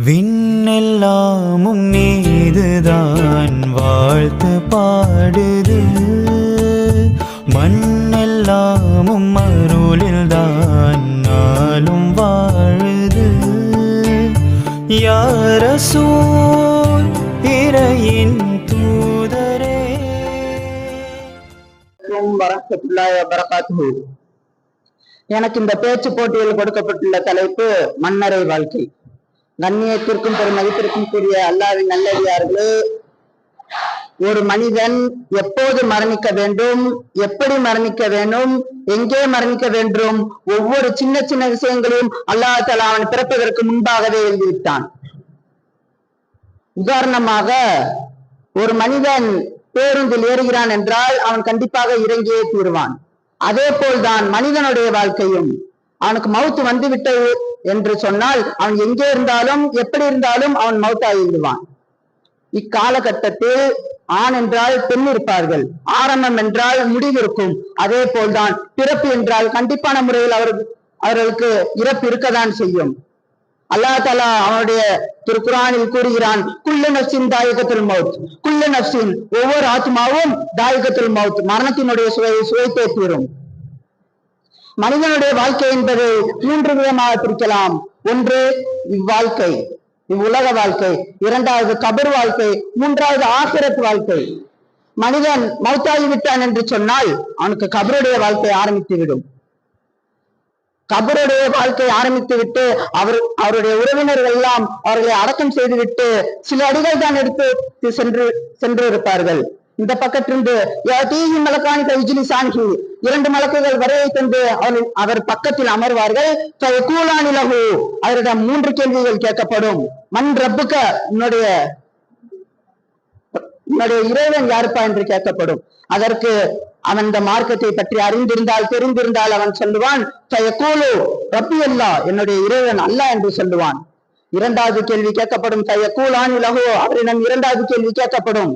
விண்ணெல்லாமும் நீதுதான் வாழ்த்து பாடுது. மண்ணெல்லாமும் அருளில்தான் நாளும் வாழுது. யார இறையின் தூதரே? எனக்கு இந்த பேச்சு போட்டியில் கொடுக்கப்பட்டுள்ள தலைப்பு மன்னரை வாழ்க்கை. கண்ணியத்திற்கும் பெரும் மதிப்பிற்கும் கூடிய அல்லாவின் நல்லடியார்களே ஒரு மனிதன் எப்போது மரணிக்க வேண்டும் எப்படி மரணிக்க வேண்டும் எங்கே மரணிக்க வேண்டும் ஒவ்வொரு சின்ன சின்ன விஷயங்களையும் அல்லாஹ் தலா அவன் பிறப்பதற்கு முன்பாகவே எழுதிவிட்டான். உதாரணமாக ஒரு மனிதன் பேருந்தில் ஏறுகிறான் என்றால் அவன் கண்டிப்பாக இறங்கியே தீருவான். அதே போல்தான் மனிதனுடைய வாழ்க்கையும். அவனுக்கு மவுத்து வந்துவிட்டது என்று சொன்னால் அவன் எங்கே இருந்தாலும் எப்படி இருந்தாலும் அவன் மௌத்தாகிவிடுவான். இக்காலகட்டத்தில் ஆண் என்றால் பெண் இருப்பார்கள். ஆரம்பம் என்றால் முடிவு இருக்கும். அதே போல்தான் பிறப்பு என்றால் கண்டிப்பான முறையில் அவர் அவர்களுக்கு இறப்பு இருக்கத்தான் செய்யும். அல்லாஹ் தலா அவனுடைய திருக்குறானில் கூறுகிறான் குல்ல நப்சின் தாயகத்துல் மவுத் குல்ல நப்சின் ஒவ்வொரு ஆத்மாவும் தாயகத்துல் மவுத் மரணத்தினுடைய சுவையை சுவைத்தே தீரும். மனிதனுடைய வாழ்க்கை என்பது மூன்று விதமாக பிரிக்கலாம். ஒன்று இவ்வாழ்க்கை இவ்வுலக வாழ்க்கை. இரண்டாவது கபர் வாழ்க்கை. மூன்றாவது ஆசிரத் வாழ்க்கை. மனிதன் மௌத்தாகி விட்டான் என்று சொன்னால் அவனுக்கு கபருடைய வாழ்க்கை ஆரம்பித்து விடும் கபருடைய வாழ்க்கை ஆரம்பித்து விட்டு அவர் அவருடைய உறவினர்கள் எல்லாம் அவர்களை அடக்கம் செய்துவிட்டு சில அடிகள் தான் எடுத்து சென்று சென்று இருப்பார்கள் இந்த பக்கத்திலிருந்து தீஹி மலக்கானி கைஜிலி சாங்கி இரண்டு மலக்குகள் வரையை தந்து அவர் அவர் பக்கத்தில் அமர்வார்கள். கூலானி அவரிடம் மூன்று கேள்விகள் கேட்கப்படும். மண் ரப்புக்க உன்னுடைய உன்னுடைய இறைவன் யாருப்பா என்று கேட்கப்படும். அதற்கு அவன் இந்த மார்க்கத்தை பற்றி அறிந்திருந்தால் தெரிந்திருந்தால் அவன் சொல்லுவான் தயக்கூலு ரப்பி அல்லா என்னுடைய இறைவன் அல்ல என்று சொல்லுவான். இரண்டாவது கேள்வி கேட்கப்படும் தயக்கூலான் இலகோ அவரிடம் இரண்டாவது கேள்வி கேட்கப்படும்.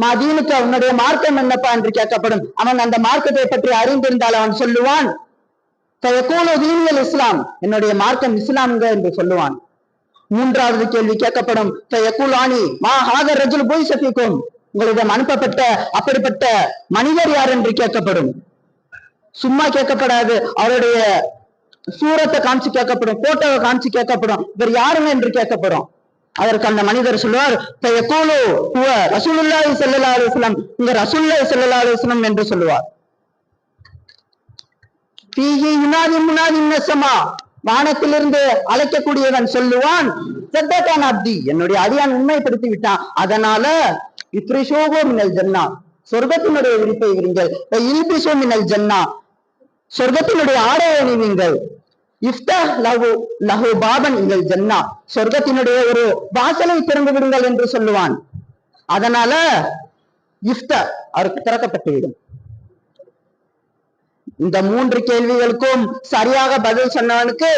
மதியனுக்கு உன்னுடைய மார்க்கம் என்னப்பா? என்று கேட்கப்படும். அவன் அந்த மார்க்கத்தை பற்றி அறிந்திருந்தால் அவன் சொல்லுவான் இஸ்லாம். என்னுடைய மார்க்கம் இஸ்லாம்க என்று சொல்லுவான். மூன்றாவது கேள்வி கேட்கப்படும் யகுலானி மா ஹாதர் ரஜுல் போய் சபிக்கும் உங்களிடம் அனுப்பப்பட்ட அப்படிப்பட்ட மனிதர் யார் என்று கேட்கப்படும். சும்மா கேட்கப்படாது அவருடைய சூரத்தை காமிச்சு கேட்கப்படும் போட்டோவை காமிச்சு கேட்கப்படும். இவர் யாருங்க என்று கேட்கப்படும். அதற்கு அந்த மனிதர் சொல்லுவார் யகூலு ஹுவ ரசூலுல்லாஹி ஸல்லல்லாஹு அலைஹி வஸல்லம். இங்க ரசூலுல்லாஹி ஸல்லல்லாஹு அலைஹி வஸல்லம் என்று சொல்லுவார். பீஹி யுனாதி முனாதி நசமா வானத்திலிருந்து அழைக்கக்கூடியவன் சொல்லுவான் சத்தகான் அப்தி. என்னுடைய அடியான் உண்மைப்படுத்தி விட்டான். அதனால இப்ரிஷோகோ மினல் ஜன்னா. சொர்க்கத்தினுடைய விரிப்பை விரிங்கள் இல்பிசோ மினல் ஜன்னா. சொர்க்கத்தினுடைய ஆடையை அணிவீங்கள். இஃப்தா லஹு லஹு பாபன் இங்கள் ஜன்னா. சொர்க்கத்தினுடைய ஒரு வாசலை திறந்து விடுங்கள் என்று சொல்லுவான். அதனால இஃப்த அவருக்கு திறக்கப்பட்டுவிடும். இந்த மூன்று கேள்விகளுக்கும் சரியாக பதில் சொன்னவனுக்கு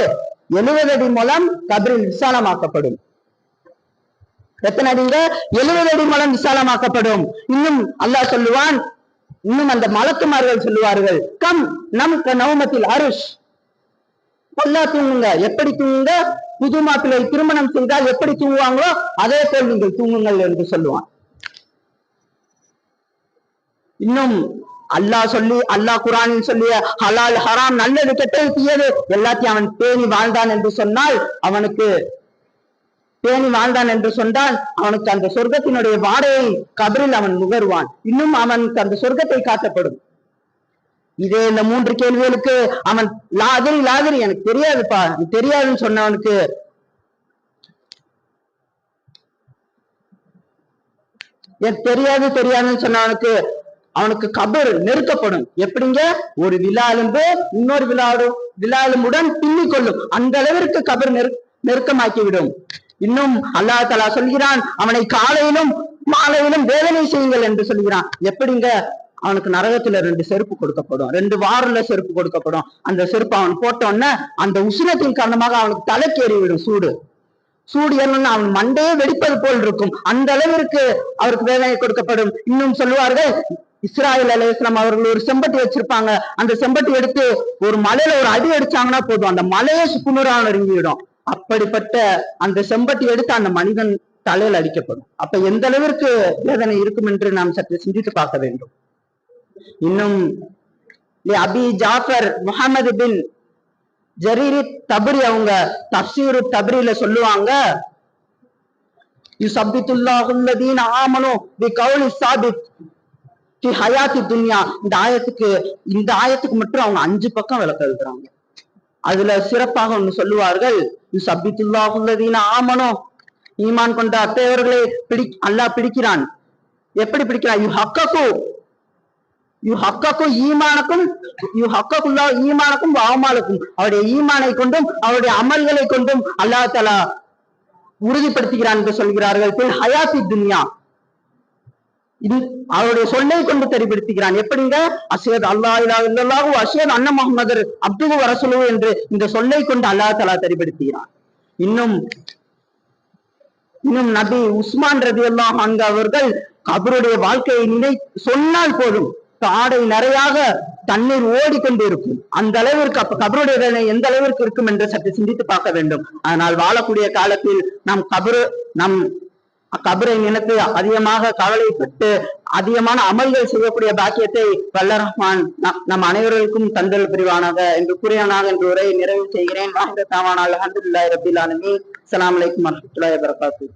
எழுபது அடி மூலம் கபிரில் விசாலமாக்கப்படும். எத்தனை அடிங்க? எழுபது அடி மூலம் விசாலமாக்கப்படும். இன்னும் அல்லாஹ் சொல்லுவான் இன்னும் அந்த மலக்குமார்கள் சொல்லுவார்கள் கம் நம் நவமத்தில் அருஷ். நல்லா தூங்குங்க. எப்படி தூங்குங்க? புது மாப்பிள்ளை திருமணம் செய்தால் எப்படி தூங்குவாங்களோ அதே போல் நீங்கள் தூங்குங்கள் என்று சொல்லுவான். இன்னும் அல்லாஹ் சொல்லி அல்லாஹ் குரானில் சொல்லிய ஹலால் ஹராம் நல்லது கெட்டது தீயது எல்லாத்தையும் அவன் பேணி வாழ்ந்தான் என்று சொன்னால் அவனுக்கு பேணி வாழ்ந்தான் என்று சொன்னால் அவனுக்கு அந்த சொர்க்கத்தினுடைய வாடையை கபரில் அவன் நுகர்வான். இன்னும் அவனுக்கு அந்த சொர்க்கத்தை காட்டப்படும். இதே இந்த மூன்று கேள்விகளுக்கு அவன் லாதிரி லாதிரி எனக்கு தெரியாதுப்பா. தெரியாதுன்னு சொன்னவனுக்கு. எனக்கு தெரியாது தெரியாதுன்னு சொன்னவனுக்கு அவனுக்கு கபர் நெருக்கப்படும். எப்படிங்க? ஒரு விழா எலும்பு இன்னொரு விழாடும் விழா எலும்புடன் பின்னிக் கொள்ளும். அந்த அளவிற்கு கபர் நெரு நெருக்கமாக்கிவிடும். இன்னும் அல்லாஹ் தலா சொல்கிறான் அவனை காலையிலும் மாலையிலும் வேதனை செய்யுங்கள் என்று சொல்கிறான். எப்படிங்க? அவனுக்கு நரகத்துல ரெண்டு செருப்பு கொடுக்கப்படும். ரெண்டு வாரில் செருப்பு கொடுக்கப்படும். அந்த செருப்பு அவன் போட்டோன்னே அந்த உஷ்ணத்தின் காரணமாக அவனுக்கு தலைக்கேறி விடும் சூடு. சூடு ஏறணும்னு அவன் மண்டையே வெடிப்பது போல் இருக்கும். அந்த அளவிற்கு அவருக்கு வேதனை கொடுக்கப்படும். இன்னும் சொல்லுவார்கள் இஸ்ராயல் அலையாம் அவர்கள் ஒரு செம்பட்டி வச்சிருப்பாங்க. அந்த செம்பட்டி எடுத்து ஒரு மலையில ஒரு அடி அடிச்சாங்கன்னா போதும். அந்த மலையே சுக்குநூறா நெருங்கிவிடும் அப்படிப்பட்ட அந்த செம்பட்டி எடுத்து அந்த மனிதன் தலையில் அடிக்கப்படும். அப்ப எந்த அளவிற்கு வேதனை இருக்கும் என்று நாம் சற்று சிந்தித்து பார்க்க வேண்டும். இன்னும் அபி ஜாஃபர் முகமது பின் ஜரீரி தபரி அவங்க தப்சீரு தபரியில சொல்லுவாங்க யுசப்பித்துல்லாஹுல்லதீன ஆமனு பி கவுலி சாபித் ஃபி ஹயாத்தி துன்யா. இந்த ஆயத்துக்கு இந்த ஆயத்துக்கு மட்டும் அவங்க அஞ்சு பக்கம் விளக்க எழுதுறாங்க. அதுல சிறப்பாக ஒன்று சொல்லுவார்கள் யுசப்பித்துல்லாஹுல்லதீன ஆமனோ. ஈமான் கொண்ட அத்தையவர்களை பிடி அல்லாஹ் பிடிக்கிறான். எப்படி பிடிக்கிறான்? யு ஹக்ககு யு ஹக்கக்கும் ஈமானுக்கும் யு ஹக்கக்குல்லா ஈமானுக்கும் அவமானுக்கும் அவருடைய ஈமானை கொண்டும் அவருடைய அமல்களை கொண்டும் அல்லாஹ் தலா உறுதிப்படுத்துகிறான் என்று சொல்கிறார்கள் பின் ஹயாத்தி துன்யா இது அவருடைய சொல்லை கொண்டு தெரிவிடுத்துகிறான் எப்படிங்க அசேத் அல்லாஹ் இலா இல்லல்லாஹு அசேத் அண்ண முகமது அப்துகு வரசுலு என்று இந்த சொல்லை கொண்டு அல்லாஹ் தலா தெரிவிடுத்துகிறான் இன்னும் இன்னும் நபி உஸ்மான் ரதி அல்லாஹ் அவர்கள் அவருடைய வாழ்க்கையை நினை சொன்னால் போதும் ஆடை நிறையாக தண்ணீர் ஓடிக்கொண்டிருக்கும். அந்த அளவிற்கு அப்ப கபருடைய வேலை எந்த அளவிற்கு இருக்கும் என்று சற்று சிந்தித்து பார்க்க வேண்டும். ஆனால் வாழக்கூடிய காலத்தில் நம் கபரு நம் கபரை நினைத்து அதிகமாக கவலைப்பட்டு அதிகமான அமல்கள் செய்யக்கூடிய பாக்கியத்தை வல்ல ரஹ்மான் நம் அனைவருக்கும் தந்தல் புரிவானாக என்று கூறியவனாக என்று உரையை நிறைவு செய்கிறேன். வாங்க தாவான அலமதுல்லாஹி ரபில் ஆலமீன். அஸ்ஸலாமு அலைக்கும் வரஹ்மத்துல்லாஹி வபரகாத்துஹு.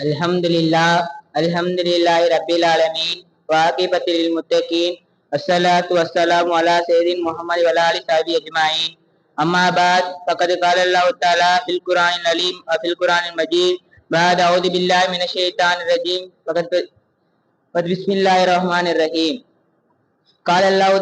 الحمد لله الحمد لله رب العالمين وعاقبة للمتقين الصلاة والسلام على سيد محمد وعلى آله وصحبه أجمعين أما بعد فقد قال الله تعالى في القرآن العليم وفي القرآن المجيد بعد أعوذ بالله من الشيطان الرجيم فقد فقد بسم الله الرحمن الرحيم قال الله